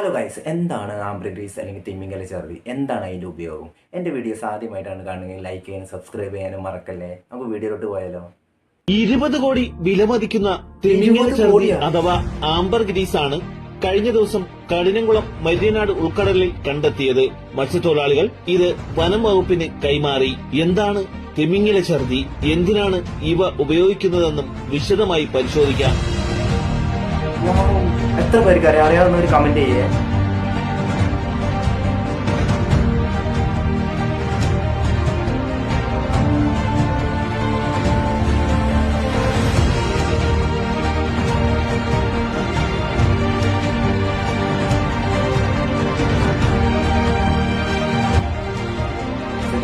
Hello guys എന്താണ് ആംബ്രിഗ്രീസ് അല്ലെങ്കിൽ തിമ്മിങ്കല ചെറുതി? എന്താണ് അതിന്റെ ഉപയോഗം? എന്റെ വീഡിയോസ് ആദ്യമായിട്ടാണ് കാണുന്നത് ലൈക്ക് ചെയ്യാനും സബ്സ്ക്രൈബ് ചെയ്യാനും മറക്കല്ലേ? നമുക്ക് വീഡിയോയിലോട്ട് പോയാലോ? ഇരുപത് കോടി വിലമതിക്കുന്ന തിമിംഗല 20 ചെറുതി അഥവാ ആംബർ ഗ്രീസ് ആണ് കഴിഞ്ഞ ദിവസം കഠിനംകുളം മര്യനാട് ഉൾക്കടലിൽ കണ്ടെത്തിയത്. മത്സ്യത്തൊഴിലാളികൾ ഇത് വനം വകുപ്പിന് കൈമാറി. എന്താണ് തിമിംഗല ചെറുതി? എന്തിനാണ് ഇവ ഉപയോഗിക്കുന്നതെന്നും വിശദമായി പരിശോധിക്കാം. എത്ര പേർക്ക് അറിയാം? അറിയാവുന്നവർ കമന്റ് ചെയ്യേ.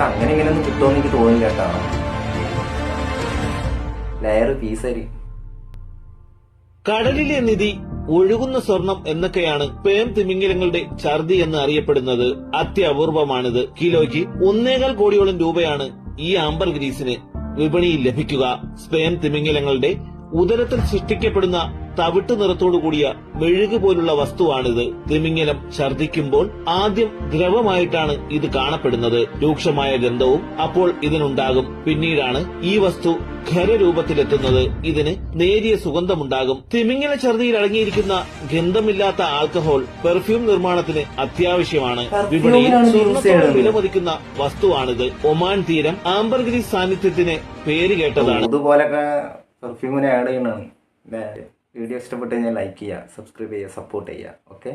അങ്ങനെ ഇങ്ങനെയൊന്നും കിട്ടുമെന്ന് എനിക്ക് തോന്നില്ല കേട്ടോ. ലെയർ പീസരി കടലിലെ നിധി ഒഴുകുന്ന സ്വർണം എന്നൊക്കെയാണ് പേം തിമിംഗലങ്ങളുടെ ഛർദി എന്ന് അറിയപ്പെടുന്നത്. അത്യപൂർവമാണിത്. കിലോയ്ക്ക് ഒന്നേകാൽ കോടിയോളം രൂപയാണ് ഈ ആംബർ ഗ്രീസിന് വിപണിയിൽ ലഭിക്കുക. സ്പേം തിമിംഗലങ്ങളുടെ ഉദരത്തിൽ സൃഷ്ടിക്കപ്പെടുന്ന തവിട്ട് നിറത്തോടു കൂടിയ മെഴുക് പോലുള്ള വസ്തുവാണിത്. തിമിംഗലം ഛർദിക്കുമ്പോൾ ആദ്യം ദ്രവമായിട്ടാണ് ഇത് കാണപ്പെടുന്നത്. രൂക്ഷമായ ഗന്ധവും അപ്പോൾ ഇതിനുണ്ടാകും. പിന്നീടാണ് ഈ വസ്തു ഖരരൂപത്തിലെത്തുന്നത്. ഇതിന് നേരിയ സുഗന്ധമുണ്ടാകും. തിമിംഗല ഛർദിയിൽ അടങ്ങിയിരിക്കുന്ന ഗന്ധമില്ലാത്ത ആൽക്കഹോൾ പെർഫ്യൂം നിർമ്മാണത്തിന് അത്യാവശ്യമാണ്. വിപണിയിൽ സ്വർണത്തോളം വിലമതിക്കുന്ന വസ്തുവാണിത്. ഒമാൻ തീരം ആംബർഗ്രീസ് സാന്നിധ്യത്തിന് പേര് കേട്ടതാണ്. ഇതുപോലൊക്കെ പെർഫ്യൂമിനെ ആഡ് ചെയ്യണമെന്ന് വീഡിയോ ഇഷ്ടപ്പെട്ട് കഴിഞ്ഞാൽ ലൈക്ക് ചെയ്യുക സബ്സ്ക്രൈബ് ചെയ്യുക സപ്പോർട്ട് ചെയ്യുക. ഓക്കെ